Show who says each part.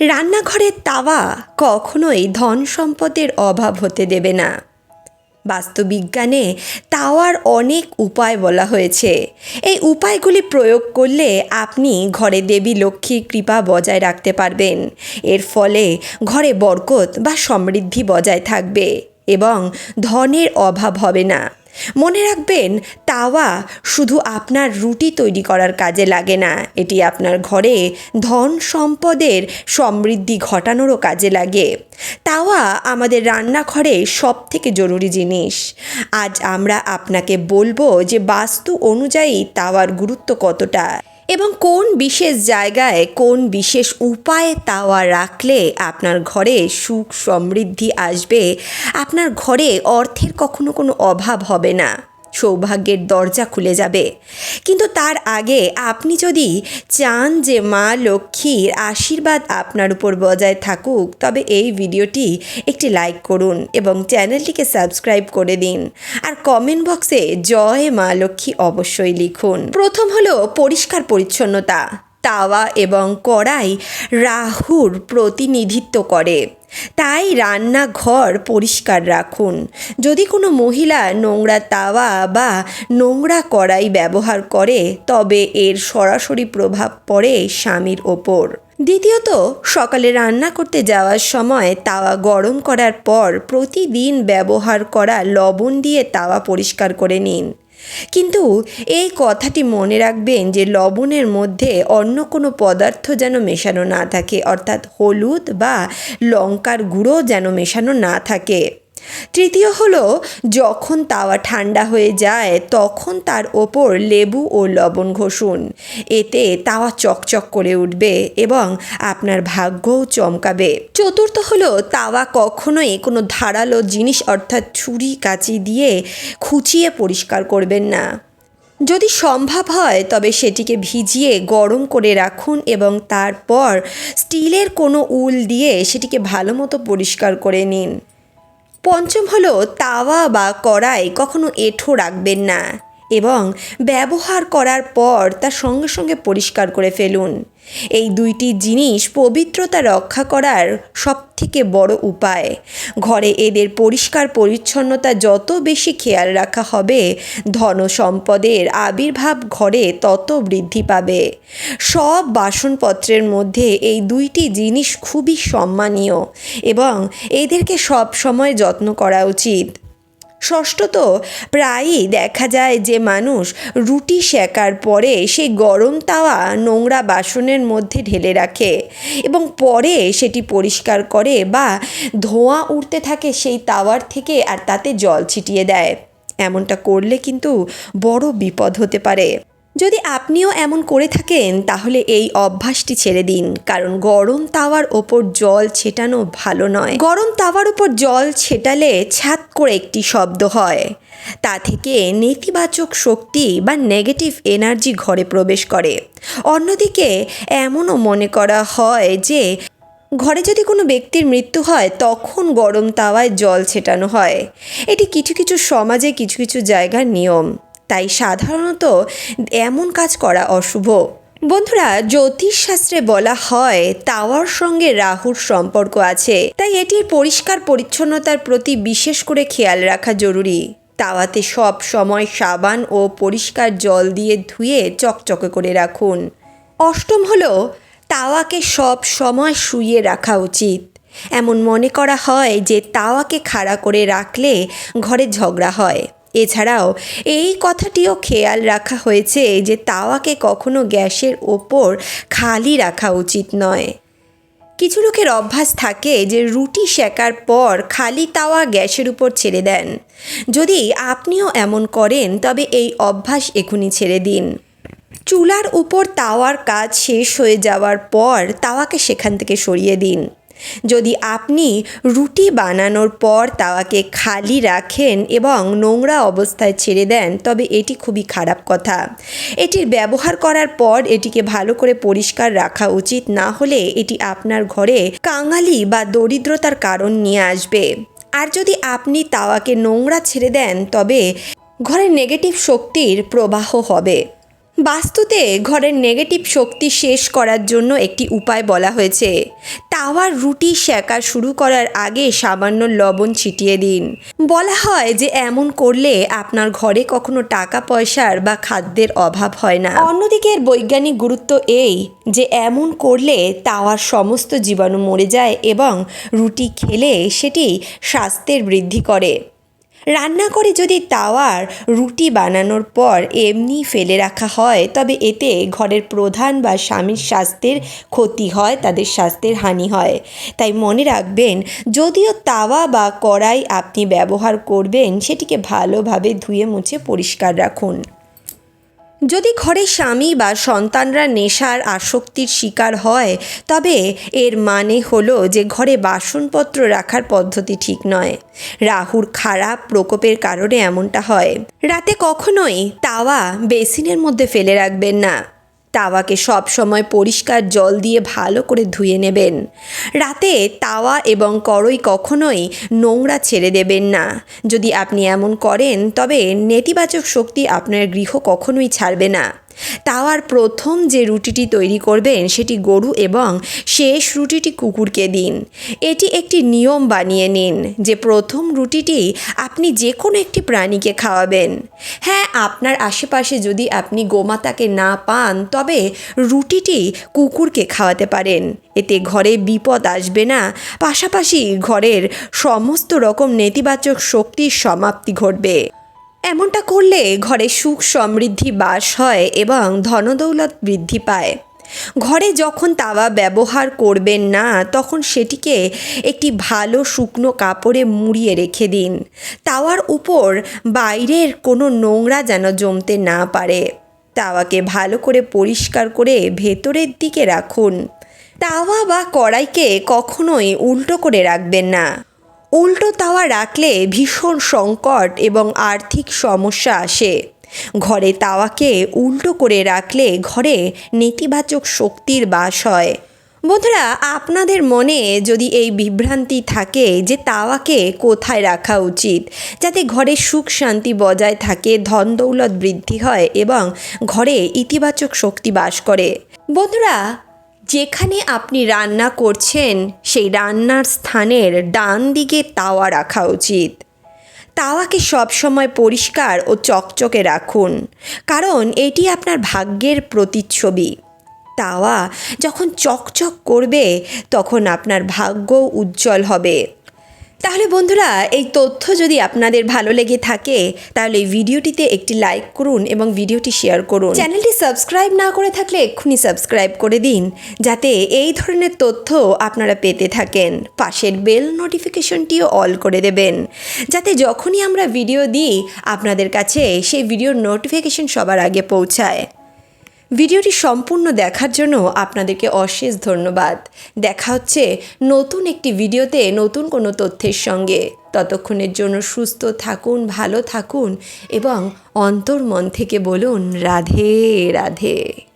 Speaker 1: রান্নাঘরের তাওয়া কখনোই ধন সম্পদের অভাব হতে দেবে না। বাস্তুবিজ্ঞানে তাওয়ার অনেক উপায় বলা হয়েছে। এই উপায়গুলি প্রয়োগ করলে আপনি ঘরে দেবী লক্ষ্মীর কৃপা বজায় রাখতে পারবেন। এর ফলে ঘরে বরকত বা সমৃদ্ধি বজায় থাকবে এবং ধনের অভাব হবে না। মনে রাখবেন, তাওয়া শুধু আপনার রুটি তৈরি করার কাজে লাগে না, এটি আপনার ঘরে ধন সম্পদের সমৃদ্ধি ঘটানোরও কাজে লাগে। তাওয়া আমাদের রান্নাঘরে সব থেকে জরুরি জিনিস। আজ আমরা আপনাকে বলব যে বাস্তু অনুযায়ী তাওয়ার গুরুত্ব কতটা। এবং কোন বিশেষ জায়গায় কোন বিশেষ উপায়ে তাওয়া রাখলে আপনার ঘরে সুখ সমৃদ্ধি আসবে? আপনার ঘরে অর্থের কখনো কোনো অভাব হবে না। সৌভাগ্যের দরজা খুলে যাবে। কিন্তু তার আগে আপনি যদি চান যে মা লক্ষ্মীর আশীর্বাদ আপনার উপর বজায় থাকুক, তবে এই ভিডিওটি একটি লাইক করুন এবং চ্যানেলটিকে সাবস্ক্রাইব করে দিন। আর কমেন্ট বক্সে জয় মা লক্ষ্মী অবশ্যই লিখুন। প্রথম হলো পরিষ্কার পরিচ্ছন্নতা। তাওয়া এবং কড়াই রাহুর প্রতিনিধিত্ব করে। তাই রান্নাঘর পরিষ্কার রাখুন। যদি কোনো মহিলা নোংরা তাওয়া বা নোংরা কড়াই ব্যবহার করে, তবে এর সরাসরি প্রভাব পড়ে স্বামীর ওপর। দ্বিতীয়ত, সকালে রান্না করতে যাওয়ার সময় তাওয়া গরম করার পর প্রতিদিন ব্যবহার করা লবণ দিয়ে তাওয়া পরিষ্কার করে নিন। কিন্তু এই কথাটি মনে রাখবেন যে লবণের মধ্যে অন্য কোনো পদার্থ যেন মেশানো না থাকে, অর্থাৎ হলুদ বা লঙ্কার গুঁড়ো যেন মেশানো না থাকে। তৃতীয় হলো, যখন তাওয়া ঠান্ডা হয়ে যায়, তখন তার ওপর লেবু ও লবণ ঘষুন। এতে তাওয়া চকচক করে উঠবে এবং আপনার ভাগ্যও চমকাবে। চতুর্থ হলো, তাওয়া কখনোই কোনো ধারালো জিনিস অর্থাৎ ছুরি, কাঁচি দিয়ে খুঁচিয়ে পরিষ্কার করবেন না। যদি সম্ভব হয়, তবে সেটিকে ভিজিয়ে গরম করে রাখুন এবং তারপর স্টিলের কোনো উল দিয়ে সেটিকে ভালো মতো পরিষ্কার করে নিন। পঞ্চম হলো তাওয়া বা কড়াই কখনো এঁঠো রাখবেন না। এবং ব্যবহার করার পর তা সঙ্গে সঙ্গে পরিষ্কার করে ফেলুন। এই দুইটি জিনিস পবিত্রতা রক্ষা করার সবথেকে বড় উপায়। ঘরে এদের পরিষ্কার পরিচ্ছন্নতা যত বেশি খেয়াল রাখা হবে, ধন সম্পদের আবির্ভাব ঘরে তত বৃদ্ধি পাবে। সব বাসনপত্রের মধ্যে এই দুইটি জিনিস খুবই সম্মানীয় এবং এদেরকে সব সময় যত্ন করা উচিত। ষষ্ঠত প্রায়ই দেখা যায় যে মানুষ রুটি সেকার পরে সেই গরম তাওয়া নোংরা বাসনের মধ্যে ঢেলে রাখে এবং পরে সেটি পরিষ্কার করে বা ধোঁয়া উঠতে থাকে সেই তাওয়ার থেকে আর তাতে জল ছিটিয়ে দেয়। এমনটা করলে কিন্তু বড় বিপদ হতে পারে। যদি আপনিও এমন করে থাকেন, তাহলে এই অভ্যাসটি ছেড়ে দিন। কারণ গরম তাওয়ার ওপর জল ছেটানো ভালো নয়। গরম তাওয়ার ওপর জল ছেটালে ছাত করে একটি শব্দ হয়। তা থেকে নেতিবাচক শক্তি বা নেগেটিভ এনার্জি ঘরে প্রবেশ করে। অন্যদিকে, এমনও মনে করা হয় যে, ঘরে যদি কোনো ব্যক্তির মৃত্যু হয়, তখন গরম তাওয়ায় জল ছেটানো হয়। এটি কিছু কিছু সমাজে কিছু কিছু জায়গার নিয়ম। তাই সাধারণত এমন কাজ করা অশুভ। বন্ধুরা, জ্যোতিষশাস্ত্রে বলা হয়, তাওয়ার সঙ্গে রাহুর সম্পর্ক আছে। তাই এটির পরিষ্কার পরিচ্ছন্নতার প্রতি বিশেষ করে খেয়াল রাখা জরুরি। তাওয়াতে সব সময় সাবান ও পরিষ্কার জল দিয়ে ধুয়ে চকচকে করে রাখুন। অষ্টম হলো, তাওয়াকে সব সময় শুইয়ে রাখা উচিত। এমন মনে করা হয় যে, তাওয়াকে খাড়া করে রাখলে ঘরে ঝগড়া হয়। এছাড়াও, এই কথাটিও খেয়াল রাখা হয়েছে যে তাওয়াকে কখনো গ্যাসের ওপর খালি রাখা উচিত নয়। কিছু লোকের অভ্যাস থাকে যে রুটি সেকার পর খালি তাওয়া গ্যাসের উপর ছেড়ে দেন। যদি আপনিও এমন করেন, তবে এই অভ্যাস এখনই ছেড়ে দিন। চুলার উপর তাওয়ার কাজ শেষ হয়ে যাওয়ার পর তাওয়াকে সেখান থেকে সরিয়ে দিন। যদি আপনি রুটি বানানোর পর তাওয়াকে খালি রাখেন এবং নোংরা অবস্থায় ছেড়ে দেন, তবে এটি খুবই খারাপ কথা। এটির ব্যবহার করার পর এটিকে ভালো করে পরিষ্কার রাখা উচিত, না হলে এটি আপনার ঘরে কাঙালি বা দরিদ্রতার কারণ নিয়ে আসবে। আর যদি আপনি তাওয়াকে নোংরা ছেড়ে দেন, তবে ঘরে নেগেটিভ শক্তির প্রবাহ হবে। বাস্তুতে ঘরের নেগেটিভ শক্তি শেষ করার জন্য একটি উপায় বলা হয়েছে। তাওয়ার রুটি সেকা শুরু করার আগে সামান্য লবণ ছিটিয়ে দিন। বলা হয় যে এমন করলে আপনার ঘরে কখনো টাকা পয়সার বা খাদ্যের অভাব হয় না। অন্যদিকে বৈজ্ঞানিক গুরুত্ব এই যে এমন করলে তাওয়ার সমস্ত জীবাণু মরে যায় এবং রুটি খেলে সেটি স্বাস্থ্যের বৃদ্ধি করে। রান্না করে যদি তাওয়ার রুটি বানানোর পর এমনি ফেলে রাখা হয়, তবে এতে ঘরের প্রধান বা স্বামীর স্বাস্থ্যের ক্ষতি হয়, তাদের স্বাস্থ্যের হানি হয়। তাই মনে রাখবেন, যদিও তাওয়া বা কড়াই আপনি ব্যবহার করবেন, সেটিকে ভালোভাবে ধুয়ে মুছে পরিষ্কার রাখুন। যদি ঘরে স্বামী বা সন্তানরা নেশার আসক্তির শিকার হয়, তবে এর মানে হলো যে ঘরে বাসনপত্র রাখার পদ্ধতি ঠিক নয়। রাহুর খারাপ প্রকোপের কারণে এমনটা হয়। রাতে কখনোই তাওয়া বেসিনের মধ্যে ফেলে রাখবেন না। তাওয়াকে সব সময় পরিষ্কার জল দিয়ে ভালো করে ধুয়ে নেবেন। রাতে তাওয়া এবং করই কখনোই নোংরা ছেড়ে দেবেন না। যদি আপনি এমন করেন, তবে নেতিবাচক শক্তি আপনার গৃহ কখনোই ছাড়বে না। তাওয়ার প্রথম যে রুটিটি তৈরি করবেন সেটি গরু এবং শেষ রুটিটি কুকুরকে দিন। এটি একটি নিয়ম বানিয়ে নিন যে প্রথম রুটিটি আপনি যে কোনো একটি প্রাণীকে খাওয়াবেন। হ্যাঁ আপনার আশেপাশে যদি আপনি গোমাতাকে না পান, তবে রুটিটি কুকুরকে খাওয়াতে পারেন। এতে ঘরে বিপদ আসবে না। পাশাপাশি ঘরের সমস্ত রকম নেতিবাচক শক্তির সমাপ্তি ঘটবে। এমনটা করলে ঘরে সুখ সমৃদ্ধি বাস হয় এবং ধনদৌলত বৃদ্ধি পায়। ঘরে যখন তাওয়া ব্যবহার করবেন না, তখন সেটিকে একটি ভালো শুকনো কাপড়ে মুড়িয়ে রেখে দিন। তাওয়ার উপর বাইরের কোনো নোংরা যেন জমতে না পারে। তাওয়াকে ভালো করে পরিষ্কার করে ভেতরের দিকে রাখুন। তাওয়া বা কড়াইকে কখনোই উল্টো করে রাখবেন না। উল্টো তাওয়া রাখলে ভীষণ সংকট এবং আর্থিক সমস্যা আসে। ঘরে তাওয়াকে উল্টো করে রাখলে ঘরে নেতিবাচক শক্তির বাস হয়। বন্ধুরা, আপনাদের মনে যদি এই বিভ্রান্তি থাকে যে তাওয়াকে কোথায় রাখা উচিত, যাতে ঘরে সুখ শান্তি বজায় থাকে ধন দৌলত বৃদ্ধি হয় এবং ঘরে ইতিবাচক শক্তি বাস করে। বন্ধুরা যেখানে আপনি রান্না করছেন, সেই রান্নার স্থানের ডান দিকে তাওয়া রাখা উচিত। তাওয়াকে সবসময় পরিষ্কার ও চকচকে রাখুন, কারণ এটি আপনার ভাগ্যের প্রতিচ্ছবি। তাওয়া যখন চকচক করবে, তখন আপনার ভাগ্য উজ্জ্বল হবে। তাহলে বন্ধুরা, এই তথ্য যদি আপনাদের ভালো লেগে থাকে, তাহলে এই ভিডিওটিতে একটি লাইক করুন এবং ভিডিওটি শেয়ার করুন। চ্যানেলটি সাবস্ক্রাইব না করে থাকলে এক্ষুনি সাবস্ক্রাইব করে দিন, যাতে এই ধরনের তথ্য আপনারা পেতে থাকেন। পাশের বেল নোটিফিকেশনটিও অল করে দেবেন, যাতে যখনই আমরা ভিডিও দিই, আপনাদের কাছে সেই ভিডিওর নোটিফিকেশন সবার আগে পৌঁছায়। ভিডিওটি সম্পূর্ণ দেখার জন্য আপনাদেরকে অশেষ ধন্যবাদ। দেখা হচ্ছে নতুন একটি ভিডিওতে নতুন কোনো তথ্যের সঙ্গে। ততক্ষণের জন্য সুস্থ থাকুন, ভালো থাকুন এবং অন্তর্মন থেকে বলুন, রাধে রাধে।